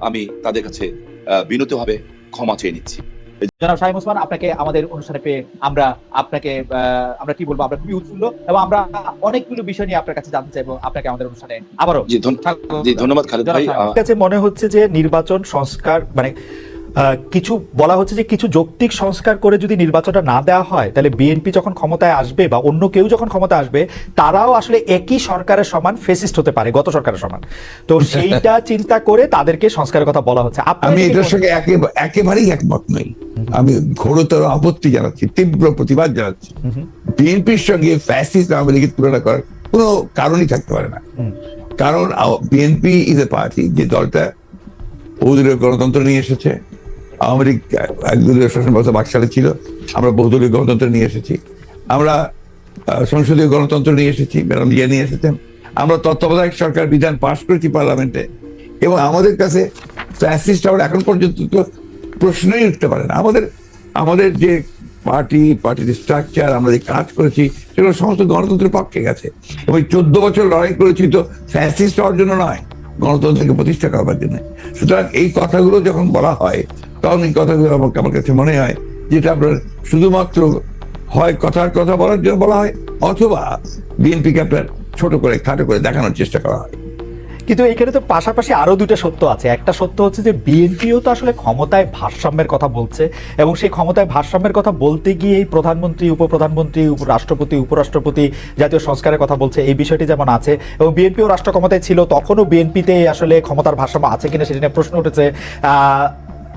আমি তাদের কাছে বিনতভাবে ক্ষমা চেয়ে নিচ্ছি। জনাব শাহিম ওসমান আপনাকে আমাদের অনুষ্ঠানে পেয়ে আমরা আপনাকে আহ, আমরা কি বলব আমরা খুবই উৎফুল্ল এবং আমরা অনেকগুলো বিষয় নিয়ে আপনার কাছে জানতে চাইব। আপনাকে আমাদের অনুষ্ঠানে আবারও জি ধন্যবাদ খালেদ ভাই। কাছে মনে হচ্ছে যে নির্বাচন সংস্কার মানে কিছু বলা হচ্ছে যে কিছু যৌক্তিক সংস্কার করে যদি নির্বাচনটা না দেওয়া হয় তাহলে বিএনপি যখন ক্ষমতায় আসবে বা অন্য কেউ যখন ক্ষমতায় আসবে তারাও আসলে একই সরকারের সমান ফেসিস্ট হতে পারে গত সরকারের সমান। তো সেইটা চিন্তা করে তাদেরকে সংস্কারের কথা বলা হচ্ছে। আমি এটার সঙ্গে একেবারেই একমত নই। আমি ঘোরতর আপত্তি জানাচ্ছি তীব্র প্রতিবাদ জানাচ্ছি। বিএনপির সঙ্গে ফ্যাসিস্ট আওয়ামী লীগের তুলনা করার কোনো কারণই থাকতে পারে না। কারণ বিএনপি ইজ এ পার্টি যে দলটা বহুদলীয় গণতন্ত্র নিয়ে এসেছে আওয়ামী লীগ একদলীয় শাসন ব্যবস্থা বাকশালে ছিল। আমরা বহুদলীয় গণতন্ত্র নিয়ে এসেছি। আমরা সংসদীয় গণতন্ত্র নিয়ে এসেছি, ম্যাডাম জিয়া নিয়ে এসেছেন। আমরা তত্ত্বাবধায়ক সরকার বিধান পাশ করেছি পার্লামেন্টে। এবং আমাদের কাছে ফ্যাসিস্ট আমরা এখন পর্যন্ত তো প্রশ্নই উঠতে পারে না। আমাদের আমাদের যে পার্টি, পার্টির স্ট্রাকচার আমরা যে কাজ করেছি, সেগুলো সমস্ত গণতন্ত্রের পক্ষে গেছে। এবং চোদ্দ বছর লড়াই করেছি তো ফ্যাসিস্ট হওয়ার জন্য নয়, গণতন্ত্রকে প্রতিষ্ঠা করবার জন্য। সুতরাং এই কথাগুলো যখন বলা হয় তখন এই কথাগুলো আমার আমার কাছে মনে হয় যেটা আপনার শুধুমাত্র হয় কথার কথা বলার জন্য বলা হয়, অথবা বিএনপিকে আপনার ছোট করে, খাটো করে দেখানোর চেষ্টা করা হয়। কিন্তু এখানে তো পাশাপাশি আরও দুটো সত্য আছে। একটা সত্য হচ্ছে যে বিএনপিও তো আসলে ক্ষমতায় ভারসাম্যের কথা বলছে এবং সেই ক্ষমতায় ভারসাম্যের কথা বলতে গিয়ে এই প্রধানমন্ত্রী, উপপ্রধানমন্ত্রী উপ- রাষ্ট্রপতি উপরাষ্ট্রপতি জাতীয় সংস্কারের কথা বলছে। এই বিষয়টি যেমন আছে এবং বিএনপিও রাষ্ট্র ক্ষমতায় ছিল, তখনও বিএনপিতে আসলে ক্ষমতার ভারসাম্য আছে কিনা সেটা নিয়ে প্রশ্ন উঠেছে।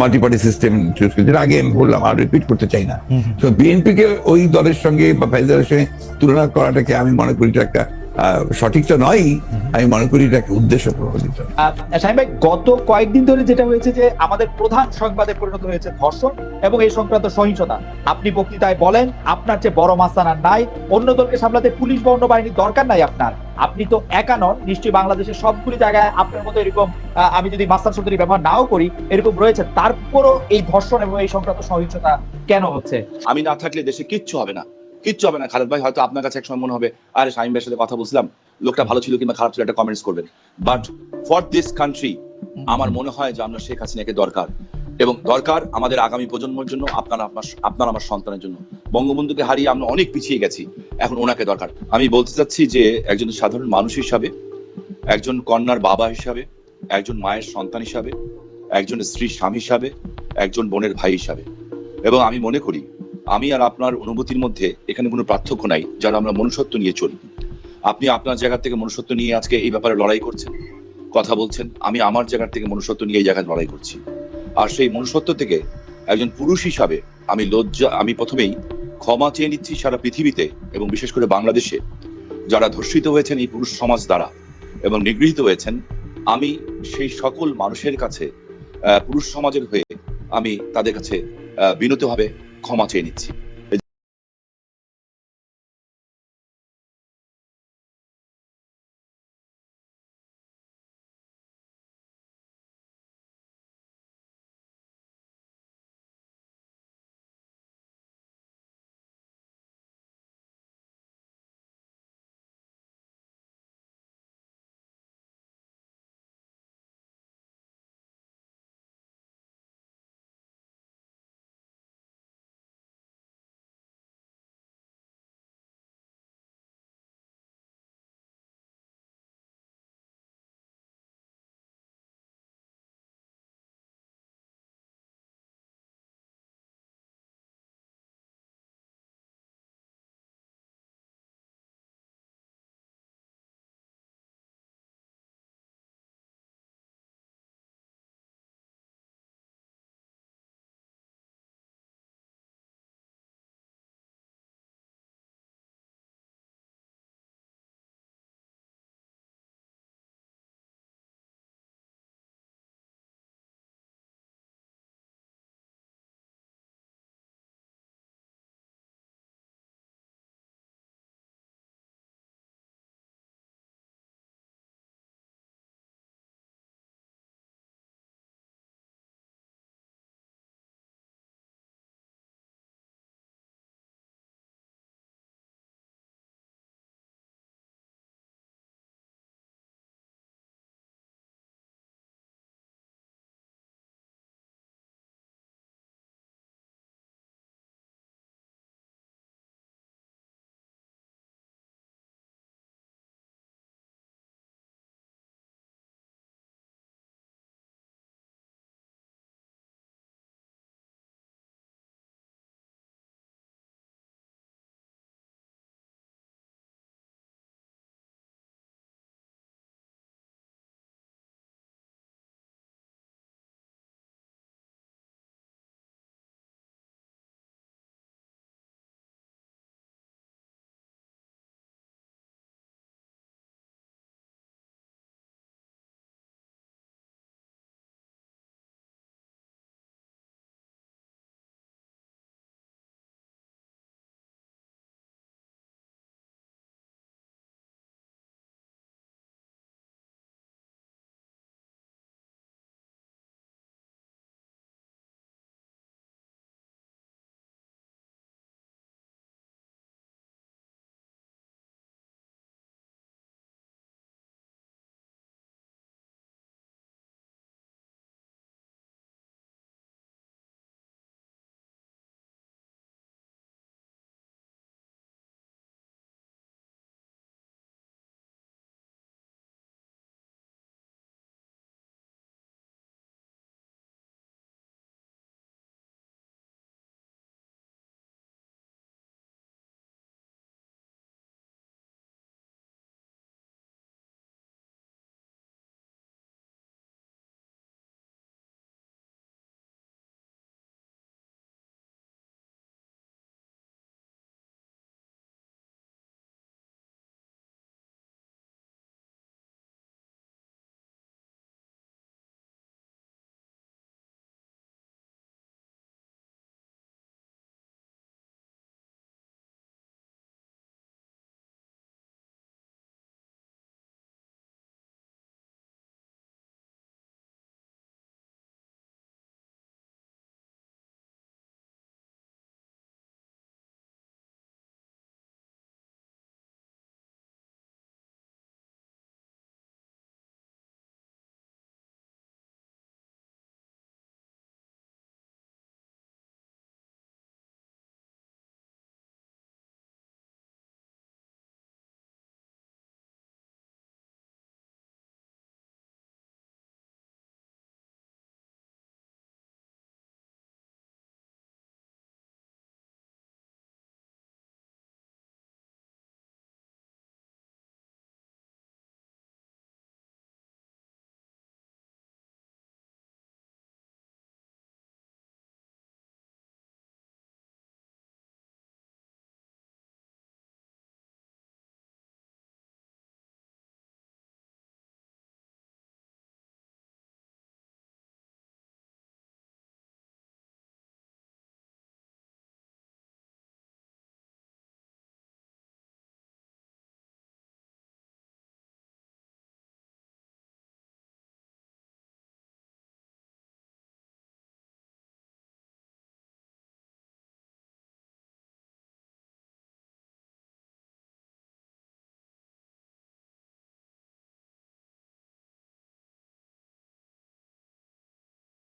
মাল্টি পার্টি সিস্টেম চুজ করেছে। যেটা আগে আমি বললাম আর রিপিট করতে চাই না। তো বিএনপি কে ওই দলের সঙ্গে বা ফাইজারের সঙ্গে তুলনা করাটাকে আমি মনে করি একটা সঠিক তো নয় আমি মনে করি এটা একটা উদ্দেশ্য আহ, শাহিম ভাই গত কয়েকদিন ধরে যেটা হয়েছে যে আমাদের প্রধান সংবাদে পরিণত হয়েছে ধর্ষণ এবং এই সংক্রান্ত সহিংসতা। আপনি বক্তৃতায় বলেন আপনার যে বড় মাস্তান আর নাই অন্য দলকে সামলাতে পুলিশ বা অন্য বাহিনীর দরকার নাই আপনার। আপনি তো একা নন নিশ্চয়ই বাংলাদেশের সবগুলি জায়গায় আপনার মতো এরকম আহ, আমি যদি মাস্তান শব্দটি ব্যবহার নাও করি এরকম রয়েছে। তারপরও এই ধর্ষণ এবং এই সংক্রান্ত সহিংসতা কেন হচ্ছে? আমি না থাকলে দেশে কিচ্ছু হবে না। কিচ্ছু হবে না। খালেদ ভাই, হয়তো আপনার কাছে এক সময় মনে হবে, আরে শাহিম ভাইয়ের সাথে কথা বলছিলাম, লোকটা ভালো ছিল কিংবা খারাপ ছিল, একটা কমেন্টস করবেন। বাট ফর দিস কান্ট্রি আমার মনে হয় যে আমরা শেখ হাসিনাকে দরকার। এবং দরকার আমাদের আগামী প্রজন্মের জন্য, আপনার আপনার আপনার আমার সন্তানের জন্য। বঙ্গবন্ধুকে হারিয়ে আমরা অনেক পিছিয়ে গেছি, এখন ওনাকে দরকার। আমি বলতে চাচ্ছি যে একজন সাধারণ মানুষ হিসাবে, একজন কন্যার বাবা হিসাবে, একজন মায়ের সন্তান হিসাবে, একজন স্ত্রীর স্বামী হিসাবে, একজন বোনের ভাই হিসাবে। এবং আমি মনে করি আমি আর আপনার অনুভূতির মধ্যে এখানে কোনো পার্থক্য নাই, যারা আমরা মনুষ্যত্ব নিয়ে চলি। আপনি আপনার জায়গা থেকে মনুষ্যত্ব নিয়ে আজকে এই ব্যাপারে লড়াই করছেন, কথা বলছেন, আমি আমার জায়গার থেকে মনুষ্যত্ব নিয়ে এই জায়গায় লড়াই করছি। আর সেই মনুষ্যত্ব থেকে একজন পুরুষ হিসাবে আমি লজ্জা, আমি প্রথমেই ক্ষমা চেয়ে নিচ্ছি সারা পৃথিবীতে এবং বিশেষ করে বাংলাদেশে, যারা ধর্ষিত হয়েছেন এই পুরুষ সমাজ দ্বারা এবং নিগৃহীত হয়েছেন, আমি সেই সকল মানুষের কাছে পুরুষ সমাজের হয়ে আমি তাদের কাছে বিনীতভাবে ক্ষমা চেয়ে নিচ্ছি